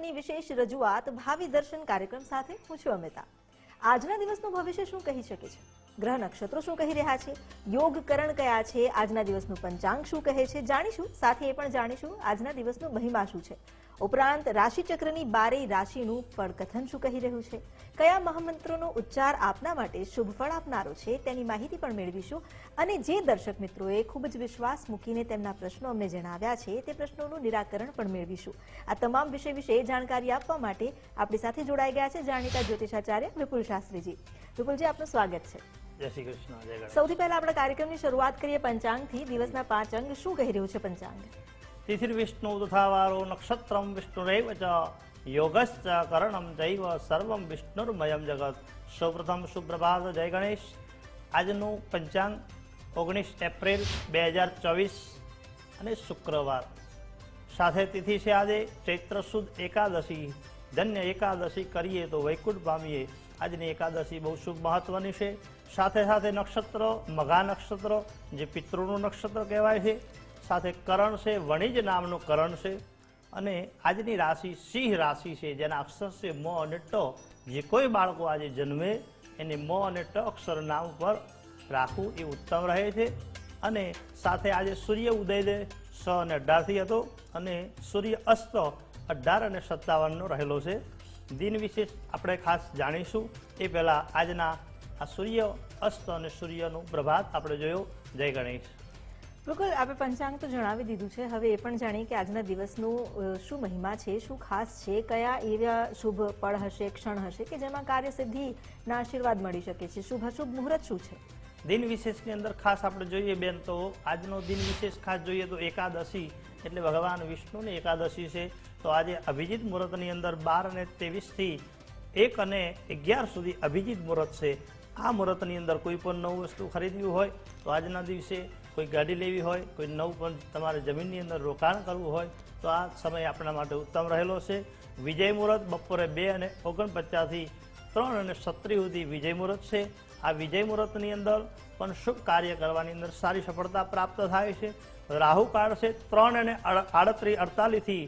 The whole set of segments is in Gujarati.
વર્ષની વિશેષ રજૂઆત ભાવિ દર્શન કાર્યક્રમ સાથે હું છું અમિતા. આજના દિવસનું ભવિષ્ય શું કહી શકે છે? ગ્રહ નક્ષત્રો શું કહી રહ્યા છે? યોગ કરણ કયા છે? આજના દિવસનું પંચાંગ શું કહે છે? જાણીશું, સાથે એ પણ જાણીશું, આજના દિવસનું મહિમા શું છે? ઉપરાંત રાશિચક્રની બારેય રાશિનું ફળકથન શું કહી રહ્યું છે? કયા મહામંત્રોનો ઉચ્ચાર આપના માટે શુભ ફળ આપનારો છે તેની માહિતી પણ મેળવીશું. અને જે દર્શક મિત્રોએ ખૂબ જ વિશ્વાસ મૂકીને તેમના પ્રશ્નો અમને જણાવ્યા છે તે પ્રશ્નોનું નિરાકરણ પણ મેળવીશું. આ તમામ વિષય વિશે જાણકારી આપવા માટે આપણી સાથે જોડાઈ ગયા છે જાણીતા જ્યોતિષાચાર્ય વિપુલ શાસ્ત્રીજી. વિપુલજી આપનું સ્વાગત છે. જય શ્રી કૃષ્ણ સૌથી પહેલા આપણા કાર્યક્રમની શરૂઆત કરીએ પંચાંગથી. દિવસના પાંચ અંગ શું કહી રહ્યું છે પંચાંગ? તિથિર વિષ્ણુ તથા વારો નક્ષત્રમ વિષ્ણુરેવ ચ યોગશ્ચ કરણમ જૈવ સર્વમ વિષ્ણુર્મયમ જગત સૌપ્રથમ સુપ્રભાત જય ગણેશ આજનું પંચાંગ ઓગણીસ એપ્રિલ બે હજાર ચોવીસ અને શુક્રવાર સાથે તિથિ છે આજે ચૈત્ર સુદ એકાદશી ધન્ય એકાદશી કરીએ તો વૈકુંઠ પામીએ આજની એકાદશી બહુ શુભ મહત્વની છે સાથે સાથે નક્ષત્ર મઘા નક્ષત્ર જે પિતૃનું નક્ષત્ર કહેવાય છે સાથે કરણ છે, વણિજ નામનું કરણ છે અને આજની રાશિ સિંહ રાશિ છે, જેના અક્ષર છે મ અને ટ. જે કોઈ બાળકો આજે જન્મે એને મ અને ટ અક્ષર નામ પર રાખવું એ ઉત્તમ રહે છે. અને સાથે આજે સૂર્ય ઉદય સ અને અઢારથી હતો અને સૂર્ય અસ્ત અઢાર અને સત્તાવનનો રહેલો છે. દિન વિશે આપણે ખાસ જાણીશું. એ પહેલાં આજના આ સૂર્ય અસ્ત અને સૂર્યનું પ્રભાત આપણે જોયો. જય ગણેશ. બિલકુલ આપણે પંચાંગ તો જણાવી દીધું છે. હવે એ પણ જાણીએ કે આજના દિવસનું શું મહિમા છે, શું ખાસ છે, કયા એવા શુભ પળ હશે, ક્ષણ હશે કે જેમાં કાર્યસિદ્ધિના આશીર્વાદ મળી શકે છે? શુભ અશુભ મુહૂર્ત શું છે? દિન વિશેષની અંદર ખાસ આપણે જોઈએ બેન તો, આજનો દિન વિશેષ ખાસ જોઈએ તો એકાદશી, એટલે ભગવાન વિષ્ણુની એકાદશી છે. તો આજે અભિજીત મુહૂર્તની અંદર બાર અને ત્રેવીસથી એક અને અગિયાર સુધી અભિજીત મુહૂર્ત છે. આ મુહૂર્તની અંદર કોઈ પણ નવું વસ્તુ ખરીદવી હોય તો આજના દિવસે કોઈ ગાડી લેવી હોય, કોઈ નવું પણ તમારે જમીનની અંદર રોકાણ કરવું હોય, તો આ સમય આપણા માટે ઉત્તમ રહેલો છે. વિજય મુહૂર્ત બપોરે બે અને ઓગણપચાસથી ત્રણ અને સત્રી સુધી વિજય મુહૂર્ત છે. આ વિજય મુહૂર્તની અંદર પણ શુભ કાર્ય કરવાની અંદર સારી સફળતા પ્રાપ્ત થાય છે. રાહુ કાળ છે ત્રણ અને આડત્રીસ અડતાલીસથી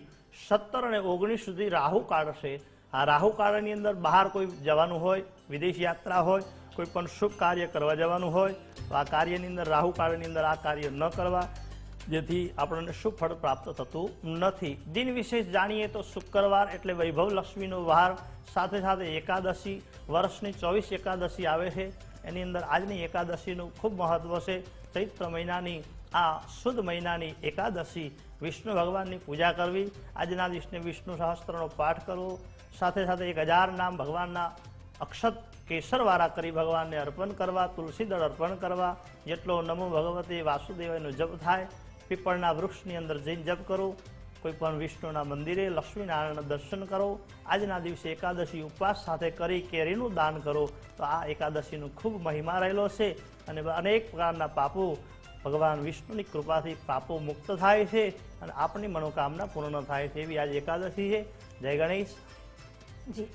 સત્તર અને ઓગણીસ સુધી રાહુ કાળ છે. આ રાહુ કાળની અંદર બહાર કોઈ જવાનું હોય, વિદેશ યાત્રા હોય કોઈ પણ શુભ કાર્ય કરવા જવાનું હોય તો આ કાર્યની અંદર રાહુ કાળની અંદર આ કાર્ય ન કરવા જેથી આપણને શુભ પ્રાપ્ત થતું નથી. દિન વિશેષ જાણીએ તો શુક્રવાર એટલે વૈભવ લક્ષ્મીનો વાર. સાથે સાથે એકાદશી, વર્ષની ચોવીસ એકાદશી આવે છે. એની અંદર આજની એકાદશીનું ખૂબ મહત્વ છે. ચૈત્ર મહિનાની આ શુદ્ધ મહિનાની એકાદશી વિષ્ણુ ભગવાનની પૂજા કરવી. આજના દિવસને વિષ્ણુ સહસ્ત્રનો પાઠ કરવો. સાથે સાથે એક હજાર નામ ભગવાનના અક્ષત કેસરવાળા કરી ભગવાનને અર્પણ કરવા, તુલસી દળ અર્પણ કરવા, જેટલો નમો ભગવતી વાસુદેવનો જપ થાય, પીપળના વૃક્ષની અંદર જઈને જપ કરો, કોઈ પણ વિષ્ણુના મંદિરે લક્ષ્મીનારાયણના દર્શન કરો, આજના દિવસે એકાદશી ઉપવાસ સાથે કરી કેરીનું દાન કરો, તો આ એકાદશીનો ખૂબ મહિમા રહેલો છે અને અનેક પ્રકારના પાપો ભગવાન વિષ્ણુની કૃપાથી પાપો મુક્ત થાય છે અને આપણી મનોકામના પૂર્ણ થાય છે એવી આજે એકાદશી છે. જય ગણેશ. જી.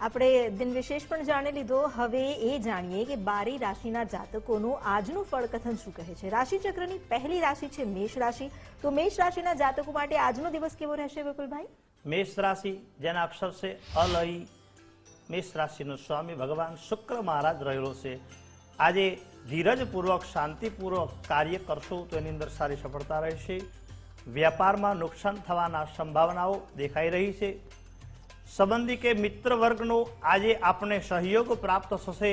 આપણે દિન વિશેષ પણ જાણી લીધો. હવે એ જાણીએ કે બારી રાશિના જાતકોનું આજનું ફળકથન શું કહે છે. રાશિચક્રની પહેલી રાશિ છે મેષ રાશિ. તો મેષ રાશિના જાતકો માટે આજનો દિવસ કેવો રહેશે વિપુલભાઈ? મેષ રાશિ જેના અક્ષર છે અલય. મેષ રાશિનો સ્વામી ભગવાન શુક્ર મહારાજ રહેલો છે. આજે ધીરજપૂર્વક, શાંતિપૂર્વક કાર્ય કરશો તો એની અંદર સારી સફળતા રહેશે. વ્યાપારમાં નુકસાન થવાના સંભાવનાઓ દેખાઈ રહી છે. સંબંધી કે મિત્ર વર્ગનો આજે આપણે સહયોગ પ્રાપ્ત થશે.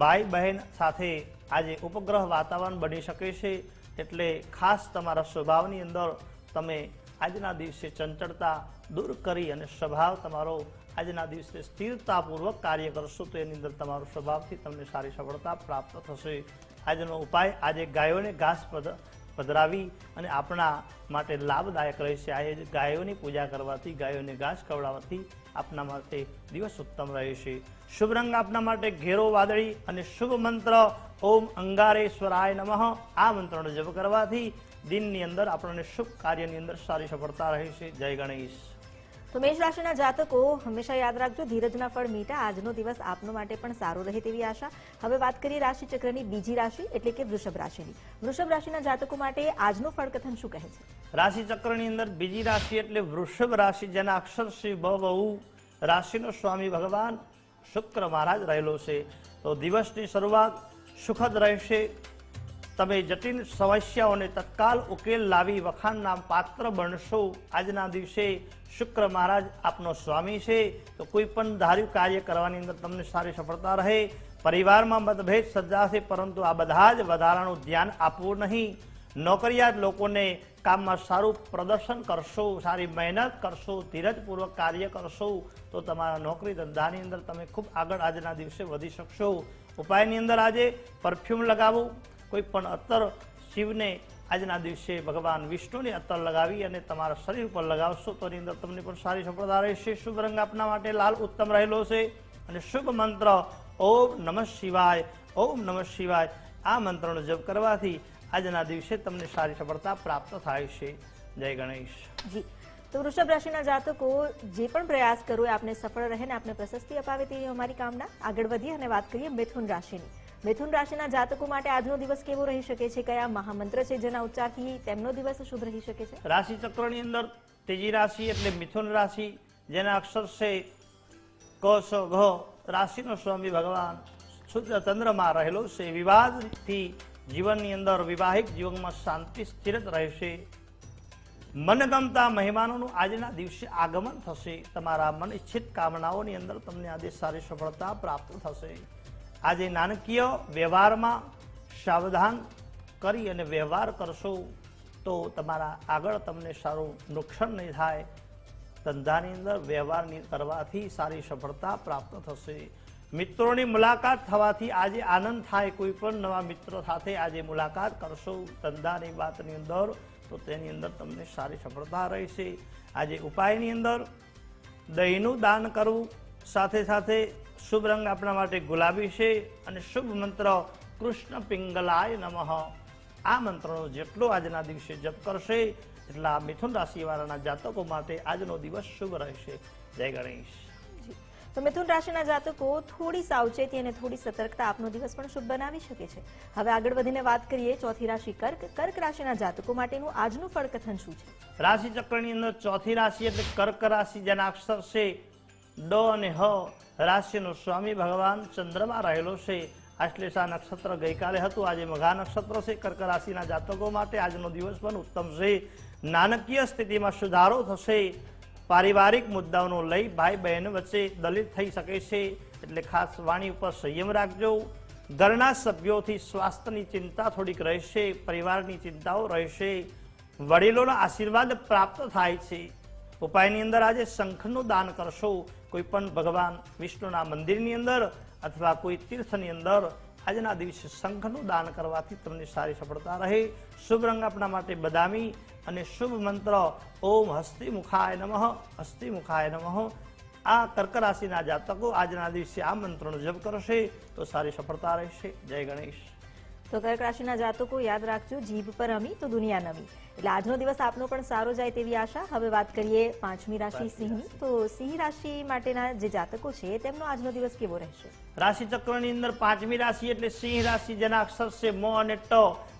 ભાઈ બહેન સાથે આજે ઉપગ્રહ વાતાવરણ બની શકે છે, એટલે ખાસ તમારા સ્વભાવની અંદર તમે આજના દિવસે ચંચળતા દૂર કરી અને સ્વભાવ તમારો આજના દિવસે સ્થિરતાપૂર્વક કાર્ય કરશો, તો એની અંદર તમારો સ્વભાવથી તમને સારી સફળતા પ્રાપ્ત થશે. આજનો ઉપાય આજે ગાયોને ઘાસ પધરાવી અને આપણા માટે લાભદાયક રહેશે. આ ગાયોની પૂજા કરવાથી, ગાયોને ઘાસ ખવડાવવાથી આપના માટે દિવસ ઉત્તમ રહેશે. શુભ રંગ આપના માટે ઘેરો વાદળી અને શુભ મંત્ર ઓમ અંગારેશ્વરાય નમઃ. આ મંત્રનો જપ કરવાથી દિનની અંદર આપણને શુભ કાર્યની અંદર સારી સફળતા રહેશે. જય ગણેશ. તો મેષ રાશિના જાતકો હંમેશા યાદ રાખજો, ધીરજના ફળ મીઠા આજનો દિવસ આપનો માટે પણ સારો રહે તેવી આશા. હવે વાત કરીએ રાશિ ચક્રની બીજી રાશિ, એટલે કે વૃષભ રાશિની. વૃષભ રાશિના જાતકો માટે આજનું ફળકથન શું કહે છે? રાશિ ચક્રની અંદર બીજી રાશિ એટલે વૃષભ રાશિ, જેના અક્ષર શ્રી બહુ રાશિનો સ્વામી ભગવાન શુક્ર મહારાજ રહેલો છે. તો દિવસની શરૂઆત સુખદ રહેશે તમે જટિલ સમસ્યાઓને તત્કાલ ઉકેલ લાવી વખાણના પાત્ર બનશો. આજના દિવસે શુક્ર મહારાજ આપનો સ્વામી છે. તો કોઈ પણ ધાર્યું કાર્ય કરવાની અંદર તમને સારી સફળતા રહે. પરિવારમાં મતભેદ સર્જાશે, પરંતુ આ બધા જ વધારાનું ધ્યાન આપવું નહીં. નોકરિયાત લોકોને કામમાં સારું પ્રદર્શન કરશો, સારી મહેનત કરશો, ધીરજપૂર્વક કાર્ય કરશો, તો તમારા નોકરી ધંધાની અંદર તમે ખૂબ આગળ આજના દિવસે વધી શકશો. ઉપાયની અંદર આજે પરફ્યુમ લગાવો કોઈ પણ અત્તર શિવને આજના દિવસે ભગવાન વિષ્ણુને અત્તર લગાવી અને તમારા શરીર ઉપર લગાવશો, તો એની અંદર તમને પણ સારી સફળતા રહેશે. શુભ રંગ આપના માટે લાલ ઉત્તમ રહેલો છે. અને શુભ મંત્ર, ઓમ નમઃ શિવાય, ઓમ નમઃ શિવાય, આ મંત્રનો જપ કરવાથી આજના દિવસે તમને સારી સફળતા પ્રાપ્ત થાય છે. જય ગણેશ. જી. તો વૃષભ રાશિના જાતકો, જે પણ પ્રયાસ કરો આપને સફળ રહે ને આપને પ્રશસ્તિ અપાવે તેવી અમારી કામના. આગળ વધીએ અને વાત કરીએ મિથુન રાશિની. મિથુન રાશિના જાતકો માટે આજનો દિવસ કેવો રહી શકે છે? કયા મહામંત્ર છે જેના ઉચ્ચારથી તેમનો દિવસ શુભ રહી શકે છે? રાશિ ચક્રની અંદર ત્રીજી રાશિ એટલે મિથુન રાશિ, જેના અક્ષર છે ક, સ, ઘ. રાશિનો સ્વામી ભગવાન શુદ્ધ ચંદ્રમાં રહેલો છે. વિવાદથી જીવનની અંદર વિવાહિક જીવનમાં શાંતિ સ્થિર રહેશે. મનગમતા મહેમાનોનું આજના દિવસે આગમન થશે. તમારા મન ઇચ્છિત કામનાઓની અંદર તમને આજે સારી સફળતા પ્રાપ્ત થશે. આજે નાણાકીય વ્યવહારમાં સાવધાન કરી અને વ્યવહાર કરશો તો તમારા આગળ તમને સારું નુકસાન નહીં થાય. ધંધાની અંદર વ્યવહારની કરવાથી સારી સફળતા પ્રાપ્ત થશે. મિત્રોની મુલાકાત થવાથી આજે આનંદ થાય. કોઈ પણ નવા મિત્રો સાથે આજે મુલાકાત કરશો. ધંધાની વાતની અંદર તો તેની અંદર તમને સારી સફળતા રહેશે. આજે ઉપાયની અંદર દહીંનું દાન કરવું સાથે સાથે શુભ રંગ આપણા માટે ગુલાબી છે અને શુભ મંત્ર કૃષ્ણ પિંગલાય નમઃ. આ મંત્રનો જેટલો આજના દિવસે જપ કરશે એટલા મિથુન રાશિવાળાના જાતકો માટે આજનો દિવસ શુભ રહેશે. જય ગણેશ. તો મિથુન રાશિના જાતકો થોડી સાવચેતી અને થોડી સતર્કતા આપનો દિવસ પણ શુભ બનાવી શકે છે. હવે આગળ વધીને વાત કરીએ ચોથી રાશિ કર્ક. કર્ક રાશિના જાતકો માટેનું આજનું ફળકથન શું છે? રાશિ ચક્રની અંદર ચોથી રાશિ એટલે કર્ક રાશિ જેના અક્ષર છે ડ અને હ રાશિનો સ્વામી ભગવાન ચંદ્રમાં રહેલો છે. આશ્લેષા નક્ષત્ર ગઈકાલે હતું. આજે મઘા નક્ષત્ર છે. કર્ક રાશિના જાતકો માટે આજનો દિવસ પણ ઉત્તમ છે. નાણાકીય સ્થિતિમાં સુધારો થશે. પારિવારિક મુદ્દાઓનો લઈ ભાઈ બહેન વચ્ચે દલિત થઈ શકે છે. એટલે ખાસ વાણી ઉપર સંયમ રાખજો. ઘરના સભ્યોથી સ્વાસ્થ્યની ચિંતા થોડીક રહેશે. પરિવારની ચિંતાઓ રહેશે. વડીલોના આશીર્વાદ પ્રાપ્ત થાય છે. ઉપાયની અંદર આજે શંખનું દાન કરશો. કોઈ પણ ભગવાન વિષ્ણુના મંદિરની અંદર અથવા કોઈ તીર્થની અંદર આજના દિવસે શંખનું દાન કરવાથી તમને સારી સફળતા રહે. શુભ રંગ આપણા માટે બદામી અને શુભ મંત્ર ઓમ હસ્તિ મુખાય નમઃ હસ્તિ મુખાય નમઃ. આ કર્ક રાશિના જાતકો આજના દિવસે આ મંત્રનો જપ કરશે તો સારી સફળતા રહેશે. જય ગણેશ. તો કર્ક રાશિના જાતકો યાદ રાખજો જીભ પર અમી તો દુનિયા નમી. એટલે આજનો દિવસ આપનો પણ સારો જાય તેવી આશા. હવે વાત કરીએ પાંચમી રાશિ સિંહની. તો સિંહ રાશિ માટેના જે જાતકો છે તેમનો આજનો દિવસ કેવો રહેશે? રાશિ ચક્રની અંદર પાંચમી રાશિ એટલે સિંહ રાશિ જેના અક્ષર છે મો અને ટ.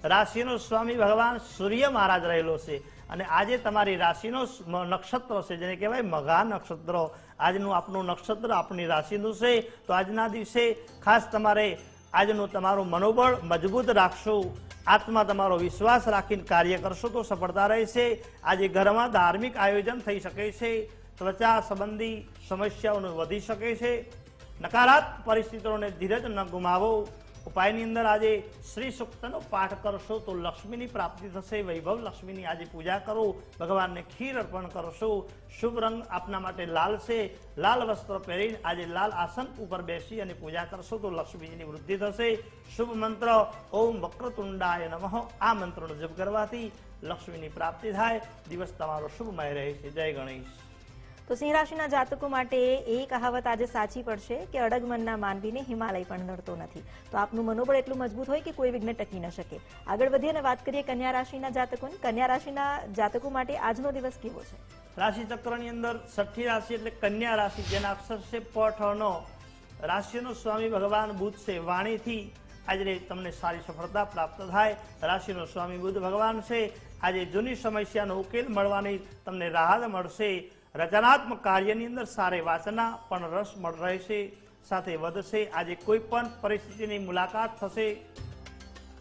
રાશિનો સ્વામી ભગવાન સૂર્ય મહારાજ રહેલો છે. અને આજે તમારી રાશિનો નક્ષત્ર છે જેને કહેવાય મઘા નક્ષત્ર. આજનું આપનું નક્ષત્ર આપણી રાશિનું છે. તો આજના દિવસે ખાસ તમારે આજનું તમારું મનોબળ મજબૂત રાખશો. આત્મા તમારો વિશ્વાસ રાખીને કાર્ય કરશો તો સફળતા રહેશે. આજે ઘરમાં ધાર્મિક આયોજન થઈ શકે છે. ત્વચા સંબંધી સમસ્યાઓને વધી શકે છે. નકારાત્મક પરિસ્થિતિઓને ધીરજ ન ગુમાવો. ઉપાયની અંદર આજે શ્રી સૂક્તનો પાઠ કરશો તો લક્ષ્મીની પ્રાપ્તિ થશે, વૈભવ લક્ષ્મીની આજે પૂજા કરો, ભગવાનને ખીર અર્પણ કરશો. શુભ રંગ આપના માટે લાલ છે. લાલ વસ્ત્ર પહેરીને આજે લાલ આસન ઉપર બેસી અને પૂજા કરશો તો લક્ષ્મીજીની વૃદ્ધિ થશે. શુભ મંત્ર, ઓમ વક્રતુંડાય નમઃ. આ મંત્રનો જપ કરવાથી લક્ષ્મીની પ્રાપ્તિ થાય. દિવસ તમારો શુભમય રહે છે. જય ગણેશ. તો સિંહ રાશિના જાતકો માટે એ કહાવત આજે સાચી પડશે કે અડગ મનના માનવીને હિમાલય પણ નડતો નથી. તો આપનું મનોબળ એટલું મજબૂત હોય કે કોઈ વિઘ્ન ટકી ન શકે. આગળ વધીએ અને વાત કરીએ કન્યા રાશિના જાતકોની. કન્યા રાશિના જાતકો માટે આજનો દિવસ કેવો છે? રાશિ ચક્રની અંદર છઠ્ઠી રાશિ એટલે કન્યા રાશિ, જેના અક્ષર છે પઠનો રાશિનો સ્વામી ભગવાન બુધ છે. વાણીથી આજે તમને સારી સફળતા પ્રાપ્ત થાય. રાશિનો સ્વામી બુધ ભગવાન છે. આજે જૂની સમસ્યાનો ઉકેલ મળવાની તમને રાહત મળશે. રચનાત્મક કાર્યની અંદર સારી વાસના પણ રસ મળ રહેશે, સાથે વધશે. આજે કોઈ પણ પરિસ્થિતિની મુલાકાત થશે.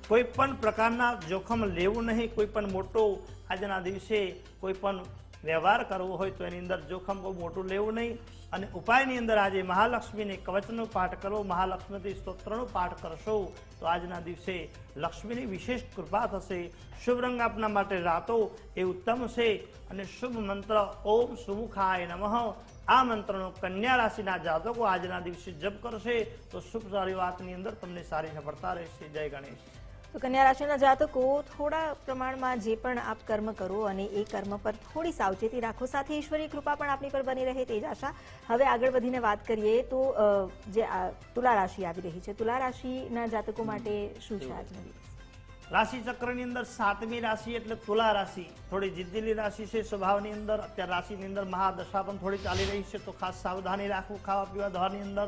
કોઈ પણ પ્રકારના જોખમ લેવું નહીં, કોઈ પણ મોટો આજના દિવસે કોઈ પણ વ્યવહાર કરવો હોય તો એની અંદર જોખમ બહુ મોટું લેવું નહીં. અને ઉપાયની અંદર આજે મહાલક્ષ્મીને કવચનો પાઠ કરો મહાલક્ષ્મીથી સ્તોત્રનો પાઠ કરશો, તો આજના દિવસે લક્ષ્મીની વિશેષ કૃપા થશે. શુભ રંગ આપના માટે રાતો એ ઉત્તમ છે. અને શુભ મંત્ર ઓમ સુમુખાય નમઃ. આ મંત્રનો કન્યા રાશિના જાતકો આજના દિવસે જપ કરશે. તો શુભ સારી વાતની અંદર તમને સારી સફળતા રહેશે. જય ગણેશ. તો કન્યા રાશિના જાતકો થોડા પ્રમાણમાં જે પણ આપ કર્મ કરો અને એ કર્મ પર થોડી સાવચેતી રાખો. સાથે ઈશ્વરીય કૃપા પણ આપની પર બની રહે તે જ આશા. હવે આગળ વધીને વાત કરીએ તો જે તુલા રાશિ આવી રહી છે. તુલા રાશિના જાતકો માટે શું છે આજનો દિવસ? રાશિ ચક્રની અંદર સાતમી રાશિ એટલે તુલા રાશિ. થોડી જીદ્દીલી રાશિ છે સ્વભાવની અંદર. અત્યારે રાશિની અંદર મહાદશા પણ થોડી ચાલી રહી છે. તો ખાસ સાવધાની રાખવું ખાવા પીવા દવાની અંદર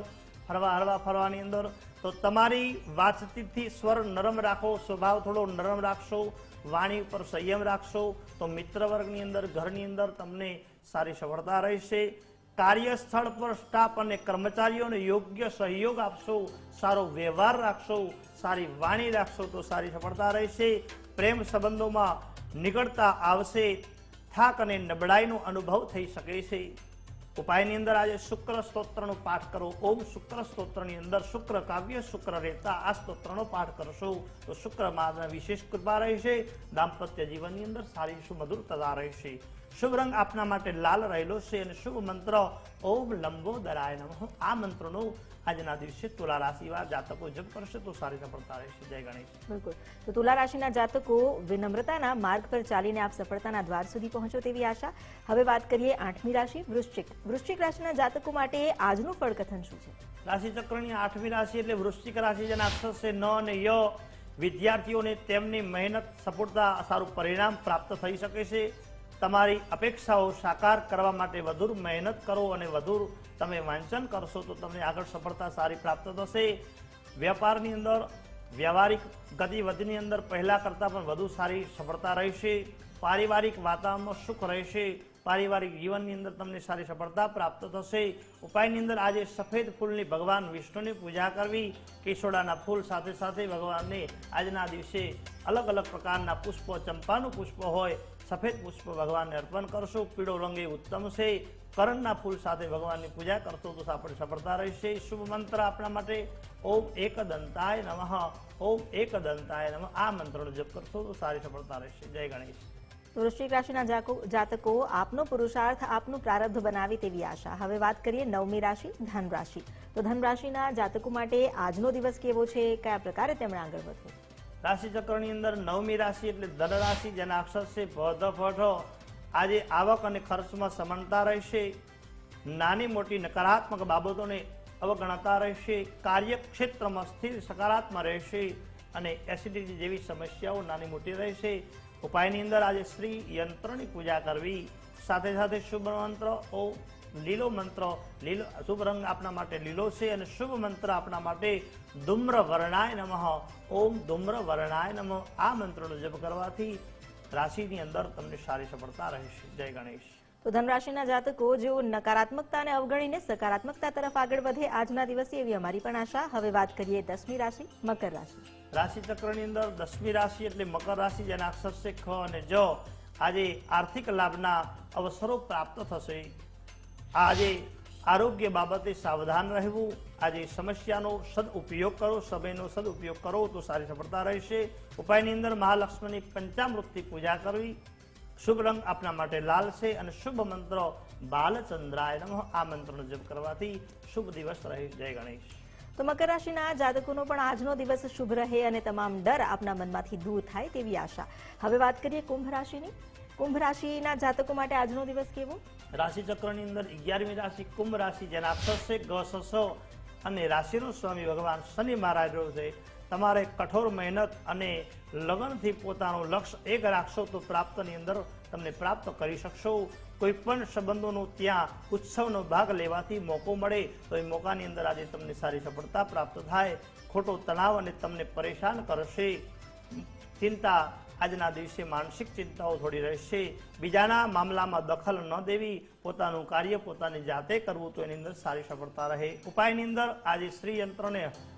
હરવા હરવા ફરવાની અંદર. તો તમારી વાતચીતથી સ્વર નરમ રાખો, સ્વભાવ થોડો નરમ રાખશો, વાણી ઉપર સંયમ રાખશો, તો મિત્ર વર્ગની અંદર, ઘરની અંદર તમને સારી સફળતા રહેશે. કાર્યસ્થળ પર સ્ટાફ અને કર્મચારીઓને યોગ્ય સહયોગ આપશો, સારો વ્યવહાર રાખશો, સારી વાણી રાખશો તો સારી સફળતા રહેશે. પ્રેમ સંબંધોમાં નીકળતા આવશે, થાક અને નબળાઈનો અનુભવ થઈ શકે છે. ઉપાયની અંદર આજે શુક્ર સ્તોત્રનો પાઠ કરો. ઓમ શુક્ર સ્તોત્રની અંદર શુક્ર કાવ્ય શુક્ર રહેતા આ સ્તોત્રનો પાઠ કરશો. તો શુક્ર માના વિશેષ કૃપા રહેશે. દાંપત્ય જીવનની અંદર સારી સુમધુરતા રહેશે. શુભ રંગ આપના માટે લાલ રહેલો છે અને શુભ મંત્ર ઓમ લંબોદરાય નમઃ. આ મંત્રનો આજના દિવસે તુલા રાશિવા જાતકો જપ કરશે તો સારી સફળતા રહેશે. જય ગણેશ. બિલકુલ. તો તુલા રાશિના જાતકો વિનમ્રતાના માર્ગ પર ચાલીને આપ સફળતાના દ્વાર સુધી પહોંચો તેવી આશા. હવે વાત કરીએ આઠમી રાશિ વૃશ્ચિક. વૃશ્ચિક રાશિના જાતકો માટે આજનું ફળકથન શું છે? રાશિ ચક્રની આઠમી રાશિ એટલે વૃશ્ચિક રાશિ જેના અક્ષર છે ન અને ય. વિદ્યાર્થીઓને તેમની મહેનત સફળતા સારું પરિણામ પ્રાપ્ત થઈ શકે છે. તમારી અપેક્ષાઓ સાકાર કરવા માટે વધુ મહેનત કરો અને વધુ તમે વાંચન કરશો તો તમને આગળ સફળતા સારી પ્રાપ્ત થશે. વેપારની અંદર, વ્યવહારિક ગતિવિધિની અંદર પહેલા કરતાં પણ વધુ સારી સફળતા રહેશે. પારિવારિક વાતાવરણમાં સુખ રહેશે. પારિવારિક જીવનની અંદર તમને સારી સફળતા પ્રાપ્ત થશે. ઉપાયની અંદર આજે સફેદ ફૂલની ભગવાન વિષ્ણુની પૂજા કરવી. કેસોડાના ફૂલ સાથે સાથે ભગવાનને આજના દિવસે અલગ અલગ પ્રકારના પુષ્પો, ચંપાનું પુષ્પ હોય સફેદ પુષ્પ ભગવાનને અર્પણ કરશો. પીળો રંગ એ ઉત્તમ છે. કરણના ફૂલ સાથે ભગવાનની પૂજા કરશો તો આપણે સફળતા રહેશે. શુભ મંત્ર આપણા માટે. ઓમ એક દંતાય નમઃ. ઓમ એક દંતાય નમઃ. આ મંત્રનો જપ કરશો તો સારી સફળતા રહેશે. જય ગણેશ. વૃશ્ચિક રાશિના જાતકો, આપનો પુરુષાર્થ આપનું પ્રારબ્ધ બનાવે તેવી આશા. હવે વાત કરીએ નવમી રાશિ ધન રાશિ તો ધન રાશિના જાતકો માટે આજનો દિવસ કેવો છે? કયા પ્રકારે તેમણે આગળ વધવું? રાશિ ચક્રની અંદર નવમી રાશિ એટલે ધન રાશિ, જેના અક્ષર છે ભદ ફઠ આજે આવક અને ખર્ચમાં સમાનતા રહેશે. નાની મોટી નકારાત્મક બાબતોને અવગણતા રહેશે. કાર્યક્ષેત્રમાં સ્થિર સકારાત્મક રહેશે અને એસિડિટી જેવી સમસ્યાઓ નાની મોટી રહેશે. ઉપાયની અંદર આજે શ્રી યંત્રની પૂજા કરવી. સાથે સાથે શુભ મંત્ર ઓ લીલો મંત્ર લીલો શુભ રંગ આપણા માટે લીલો છે અને શુભ મંત્ર આપણા માટે ધૂમ્ર વર્ણાય નમઃ. ઓમ ધૂમ્ર વર્ણાય નમઃ. આ મંત્રનો જપ કરવાથી રાશિની અંદર તમને સારી સફળતા રહેશે. જય ગણેશ. તો ધન રાશિના જાતકો જેઓ નકારાત્મકતાને અવગણીને સકારાત્મકતા તરફ આગળ વધે આજના દિવસે એવી અમારી પણ આશા. હવે વાત કરીએ દસમી રાશિ મકર રાશિ. રાશિ ચક્રની અંદર દસમી રાશિ એટલે મકર રાશિ જેના અક્ષર છે ખ અને જ. આજે આર્થિક લાભના અવસરો પ્રાપ્ત થશે. આજે આરોગ્ય બાબતે સાવધાન રહેવું, આજે સમસ્યાનો સદઉપયોગ કરો, સમયનો સદઉપયોગ કરો તો સારી સફળતા રહેશે. ઉપાયની અંદર મહાલક્ષ્મીની પંચામૃતની પૂજા કરવી. શુભ રંગ આપના માટે લાલ છે અને શુભ મંત્ર બાલચંદ્રાય નમઃ. આ મંત્રનો જપ કરવાથી શુભ દિવસ રહે. જય ગણેશ. તો મકર રાશિના જાતકોનો પણ આજનો દિવસ શુભ રહે અને તમામ ડર આપના મનમાંથી દૂર થાય તેવી આશા. હવે વાત કરીએ કુંભ રાશિની. કુંભ રાશિના જાતકો માટે આજનો દિવસ કેવો? રાશિ ચક્રની અંદર અગિયારમી રાશિ કુંભ રાશિ, જેના છે, ગ, સ સ અને રાશિનો સ્વામી ભગવાન શનિ મહારાજ છે. તમારે કઠોર મહેનત અને લગનથી પોતાનું લક્ષ્ય એક રાખશો તો પ્રાપ્તની અંદર તમને પ્રાપ્ત કરી શકશો. કોઈ પણ સંબંધોનો ત્યાં ઉત્સવનો ભાગ લેવાથી મોકો મળે તો એ મોકાની અંદર આજે તમને સારી સફળતા પ્રાપ્ત થાય. ખોટો તણાવ અને તમને પરેશાન કરશે. ચિંતા આજના દિવસે માનસિક ચિંતાઓ થોડી રહેશે. બીજાના મામલામાં દખલ ન દેવી, પોતાનું કાર્ય પોતાની જાતે કરવું તો એની અંદર સારી સફળતા રહે. ઉપાયની અંદર આજે શ્રી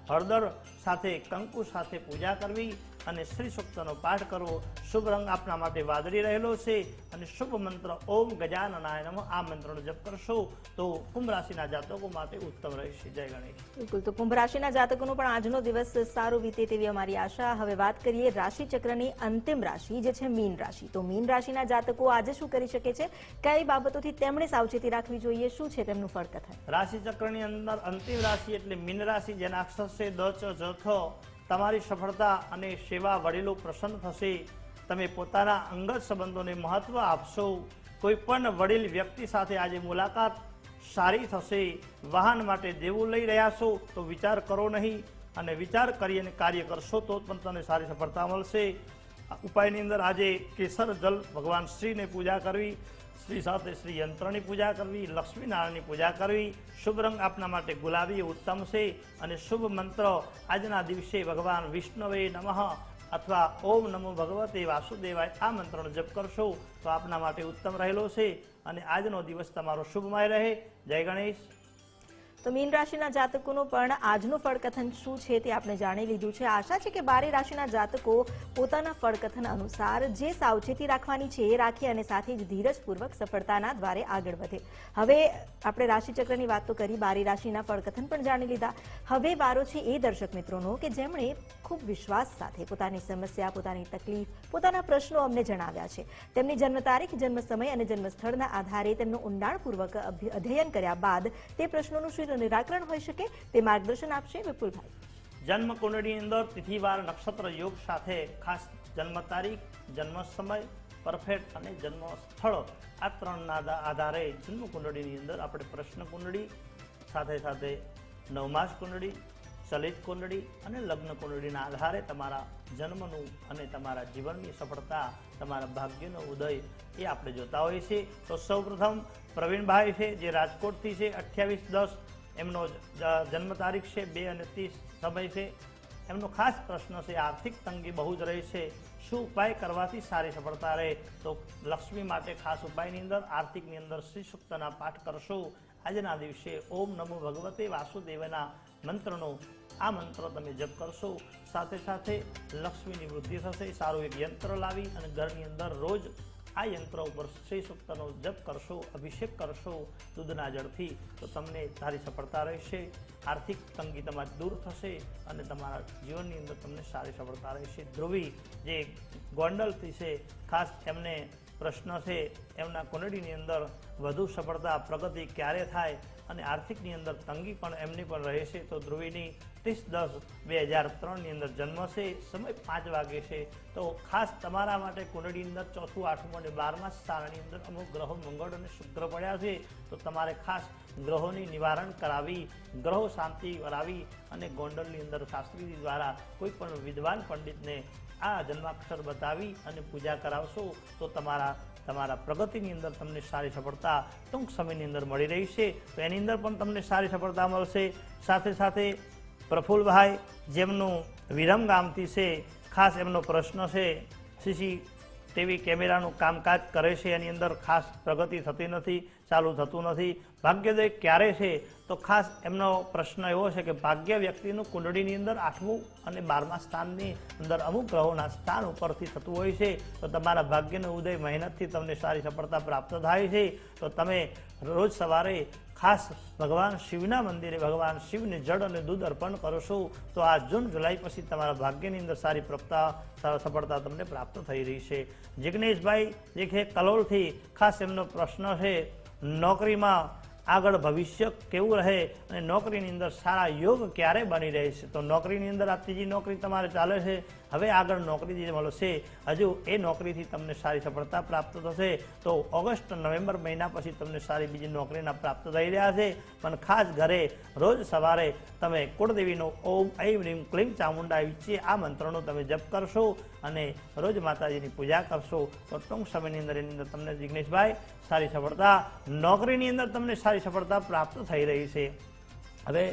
હળદર સાથે કંકુ સાથે પૂજા કરવી અને શ્રી સૂક્તનો પાઠ કરવો. શુભ રંગ આપના માટે વાદળી રહેલો છે અને શુભ મંત્ર ઓમ ગજાનનાય નમઃ. આ મંત્રનો જપ કરશો તો કુંભ રાશિના જાતકો માટે ઉત્તમ રહેશે. જય ગણેશ. બિલકુલ. તો કુંભ રાશિના જાતકોનો પણ આજનો દિવસ સારો વીતે તેવી અમારી આશા. હવે વાત કરીએ રાશિ ચક્રની અંતિમ રાશિ જે છે મીન રાશિ. તો મીન રાશિના જાતકો આજે શું કરી શકે છે? કઈ બાબતોથી તેમણે સાવચેતી રાખવી જોઈએ? શું છે તેમનું ફળ કથન રાશિ ચક્રની અંદર અંતિમ રાશિ એટલે મીન રાશિ જેના અક્ષર છે દ ચ જ થ તમારી સફળતા અને સેવા વડીલો પ્રસન્ન થશે. તમે પોતાના અંગત સંબંધોને મહત્વ આપશો. કોઈ પણ વડીલ વ્યક્તિ સાથે આજે મુલાકાત સારી થશે. વાહન માટે દેવું લઈ રહ્યા છો તો વિચાર કરો નહીં અને વિચાર કરી અને કાર્ય કરશો તો પણ તમને સારી સફળતા મળશે. ઉપાયની અંદર આજે કેસર જલ ભગવાન શ્રીને પૂજા કરવી. શ્રી સાથે શ્રી યંત્રની પૂજા કરવી, લક્ષ્મીનારાયણની પૂજા કરવી, શુભ રંગ આપના માટે ગુલાબી ઉત્તમ છે અને શુભ મંત્ર આજના દિવસે ભગવાન વિષ્ણવે નમઃ અથવા ઓમ નમો ભગવતે વાસુદેવાય આ મંત્રનો જપ કરશો તો આપના માટે ઉત્તમ રહેલો છે અને આજનો દિવસ તમારો શુભમય રહે. જય ગણેશ. તો મીન રાશિના જાતકોનું પણ આજનું ફળકથન શું છે તે આપણે જાણી લીધું છે. આશા છે કે બારે રાશિના જાતકો પોતાના ફળકથન અનુસાર જે સાવચેતી રાખવાની છે એ રાખી અને સાથે જ ધીરજપૂર્વક સફળતાના દ્વારે આગળ વધે. હવે આપણે રાશિચક્રની વાત તો કરી, બારી રાશિના ફળકથન પણ જાણી લીધા. હવે વારો છે એ દર્શક મિત્રોનો કે જેમણે ખૂબ વિશ્વાસ સાથે પોતાની સમસ્યા, પોતાની તકલીફ, પોતાના પ્રશ્નો અમને જણાવ્યા છે. તેમની જન્મ તારીખ, જન્મ સમય અને જન્મ સ્થળના આધારે તેમનું ઊંડાણપૂર્વક અધ્યયન કર્યા બાદ તે પ્રશ્નોનું શું નિરાકરણ હોઈ શકે તે માર્ગદર્શન આપશે વિપુલભાઈ. જન્મ કુંડળીની અંદર તિથિવાર નક્ષત્ર યોગ સાથે ખાસ જન્મ તારીખ, જન્મ સમય, પરફેક્ટ અને જન્મ સ્થળ. આ ત્રણના આધારે જન્મ કુંડળીની અંદર આપણે પ્રશ્ન કુંડળી, સાથે સાથે નવમાસ કુંડળી, ચલિત કુંડળી અને લગ્ન કુંડળીના આધારે તમારા જન્મનું અને તમારા જીવનની સફળતા, તમારા ભાગ્યનો ઉદય એ આપણે જોતા હોઈએ છીએ. તો સૌપ્રથમ પ્રવીણભાઈ છે, જે રાજકોટથી છે, અઠ્યાવીસ દસ એમનો જન્મ તારીખ છે બે અને ત્રીસ સમય છે. એમનો ખાસ પ્રશ્ન છે, આર્થિક તંગી બહુ જ રહે છે. શું ઉપાય કરવાથી સારી સફળતા રહે? તો લક્ષ્મી માટે ખાસ ઉપાયની અંદર આર્થિકની અંદર શ્રી સૂક્તના પાઠ કરશો. આજના દિવસે ઓમ નમો ભગવતે વાસુદેવના મંત્રનો, આ મંત્ર તમે જપ કરશો. સાથે સાથે લક્ષ્મીની વૃદ્ધિ થશે, સારું એક યંત્ર લાવી અને ઘરની અંદર રોજ આ યંત્ર ઉપર શ્રી સૂક્તનો જપ કરશો, અભિષેક કરશો, દૂધના જળથી, તો તમને સારી સફળતા રહેશે. આર્થિક તંગી તમારી દૂર થશે અને તમારા જીવનની અંદર તમને સારી સફળતા રહેશે. ધ્રુવી જે ગોંડલથી છે, ખાસ એમને પ્રશ્ન છે, એમના કુંડળીની અંદર વધુ સફળતા પ્રગતિ ક્યારે થાય? અને આર્થિકની અંદર તંગી પણ એમની પણ રહેશે તો ધ્રુવીની ત્રીસ દસ બે હજાર ત્રણની અંદર જન્મ છે સમય પાંચ વાગે છે. તો ખાસ તમારા માટે કુંડળીની અંદર ચોથું, આઠમું અને બારમા સ્થાનની અંદર અમુક ગ્રહો મંગળ અને શુક્ર પડ્યા છે. તો તમારે ખાસ ગ્રહોની નિવારણ કરાવી, ગ્રહો શાંતિ કરાવી અને ગોંડલની અંદર શાસ્ત્રી દ્વારા કોઈ પણ વિદ્વાન પંડિતને આ જન્માક્ષર બતાવી અને પૂજા કરાવશો તો તમારા તમારા પ્રગતિની અંદર તમને સારી સફળતા ટૂંક સમયની અંદર મળી રહી છે. તો એની અંદર પણ તમને સારી સફળતા મળશે. સાથે સાથે પ્રફુલભાઈ જેમનું વિરમ ગામથી છે, ખાસ એમનો પ્રશ્ન છે. સીસી ટીવી કેમેરાનું કામકાજ કરે છે, એની અંદર ખાસ પ્રગતિ થતી નથી, ચાલુ થતું નથી. ભાગ્યોદય ક્યારે છે, તો ખાસ એમનો પ્રશ્ન એવો છે કે ભાગ્ય વ્યક્તિનું કુંડળીની અંદર આઠમું અને બારમા સ્થાનની અંદર અમુક ગ્રહોના સ્થાન ઉપરથી થતું હોય છે, તો તમારા ભાગ્યનો ઉદય મહેનતથી તમને સારી સફળતા પ્રાપ્ત થાય છે. તો તમે રોજ સવારે ખાસ ભગવાન શિવના મંદિરે ભગવાન શિવને જળ અને દૂધ અર્પણ કરશો તો આ જૂન જુલાઈ પછી તમારા ભાગ્યની અંદર સારી પ્રાપ્તા સફળતા તમને પ્રાપ્ત થઈ રહી છે. જિગ્નેશભાઈ જે છે કલોલથી ખાસ એમનો પ્રશ્ન છે, નોકરીમાં આગળ ભવિષ્ય કેવું રહે અને નોકરીની અંદર સારા યોગ ક્યારે બની રહેશે તો નોકરીની અંદર આ ત્રીજી નોકરી તમારે ચાલે છે. હવે આગળ નોકરી જે મળશે હજુ એ નોકરીથી તમને સારી સફળતા પ્રાપ્ત થશે. તો ઓગસ્ટ, નવેમ્બર મહિના પછી તમને સારી બીજી નોકરીના પ્રાપ્ત થઈ રહ્યા છે. પણ ખાસ ઘરે રોજ સવારે તમે કુળદેવીનો ઓમ ઐમ રીમ ક્લીમ ચામુંડા વિચે આ મંત્રનો તમે જપ કરશો અને રોજ માતાજીની પૂજા કરશો. તો ટૂંક સમયની અંદર એની અંદર તમને જિગ્નેશભાઈ સારી સફળતા, નોકરીની અંદર તમને સારી સફળતા પ્રાપ્ત થઈ રહી છે. હવે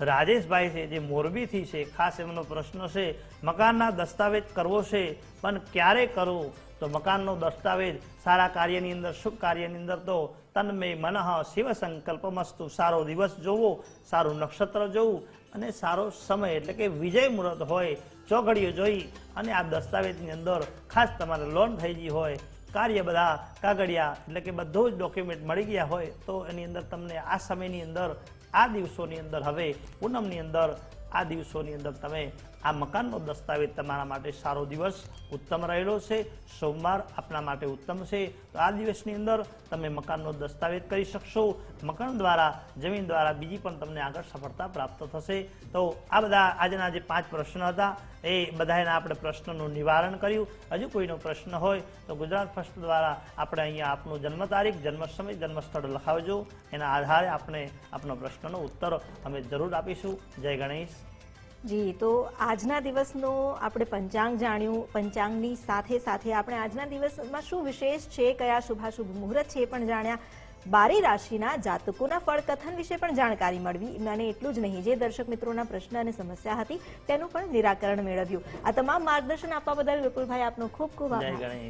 રાજેશભાઈ છે, જે મોરબીથી છે, ખાસ એમનો પ્રશ્ન છે, મકાનના દસ્તાવેજ કરવો છે, પણ ક્યારે કરવો? તો મકાનનો દસ્તાવેજ, સારા કાર્યની અંદર, શુભ કાર્યની અંદર તો તન્મે મનઃ શિવ સંકલ્પમસ્તુ સારો દિવસ જોવો, સારું નક્ષત્ર જોવું અને સારો સમય, એટલે કે વિજય મુહૂર્ત હોય, ચોઘડીઓ જોઈ અને આ દસ્તાવેજની અંદર ખાસ તમારે લોન થઈ ગઈ હોય. કાર્ય બધા કાગળિયા એટલે કે બધું જ ડોક્યુમેન્ટ મળી ગયા હોય તો એની અંદર તમને આ સમયની અંદર, આ દિવસોની અંદર, હવે પૂનમની અંદર, આ દિવસોની અંદર તમે આ મકાનનો દસ્તાવેજ તમારા માટે સારો દિવસ ઉત્તમ રહેલો છે. સોમવાર આપના માટે ઉત્તમ છે. તો આ દિવસની અંદર તમે મકાનનો દસ્તાવેજ કરી શકશો. મકાન દ્વારા, જમીન દ્વારા બીજી પણ તમને આગળ સફળતા પ્રાપ્ત થશે. તો આ બધા આજના જે પાંચ પ્રશ્ન હતા, એ બધાના આપણે પ્રશ્નનું નિવારણ કર્યું. હજુ કોઈનો પ્રશ્ન હોય તો ગુજરાત ફર્સ્ટ દ્વારા આપણે અહીંયા આપનું જન્મ તારીખ, જન્મ સમય, જન્મ લખાવજો. એના આધારે આપણે આપનો પ્રશ્નનો ઉત્તર અમે જરૂર આપીશું. જય ગણેશ. જી તો આજના દિવસનો આપણે પંચાંગ જાણ્યું. પંચાંગની સાથે સાથે આપણે આજના દિવસમાં શું વિશેષ છે કયા શુભાશુભ મુહૂર્ત છે એ પણ જાણ્યા. બારી રાશિના જાતકોના ફળ કથન વિશે પણ જાણકારી મળવી. અને એટલું જ નહીં. જે દર્શક મિત્રોના પ્રશ્ન અને સમસ્યા હતી તેનું પણ નિરાકરણ મેળવ્યું. આ તમામ માર્ગદર્શન આપવા બદલ વિપુલભાઈ આપનો ખૂબ ખૂબ આભાર.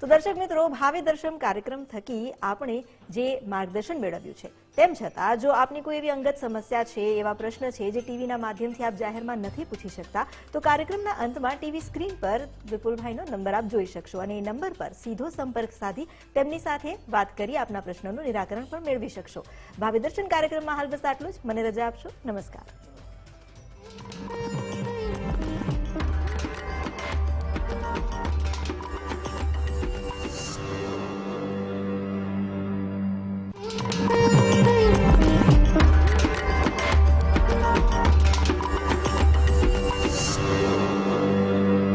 તો દર્શક મિત્રો, ભાવિ દર્શન કાર્યક્રમ થકી આપણે જે માર્ગદર્શન મેળવ્યું છે, તેમ છતાં જો આપની કોઈ એવી અંગત સમસ્યા છે, એવા પ્રશ્ન છે જે ટીવીના માધ્યમથી આપ જાહેરમાં નથી પૂછી શકતા, તો કાર્યક્રમના અંતમાં ટીવી સ્ક્રીન પર વિપુલભાઈનો નંબર આપ જોઈ શકશો અને એ નંબર પર સીધો સંપર્ક સાધી તેમની સાથે વાત કરી આપના પ્રશ્નોનું નિરાકરણ પણ મેળવી શકશો. ભાવિ દર્શન કાર્યક્રમમાં હાલ બસ આટલું જ. મને રજા આપશો. નમસ્કાર.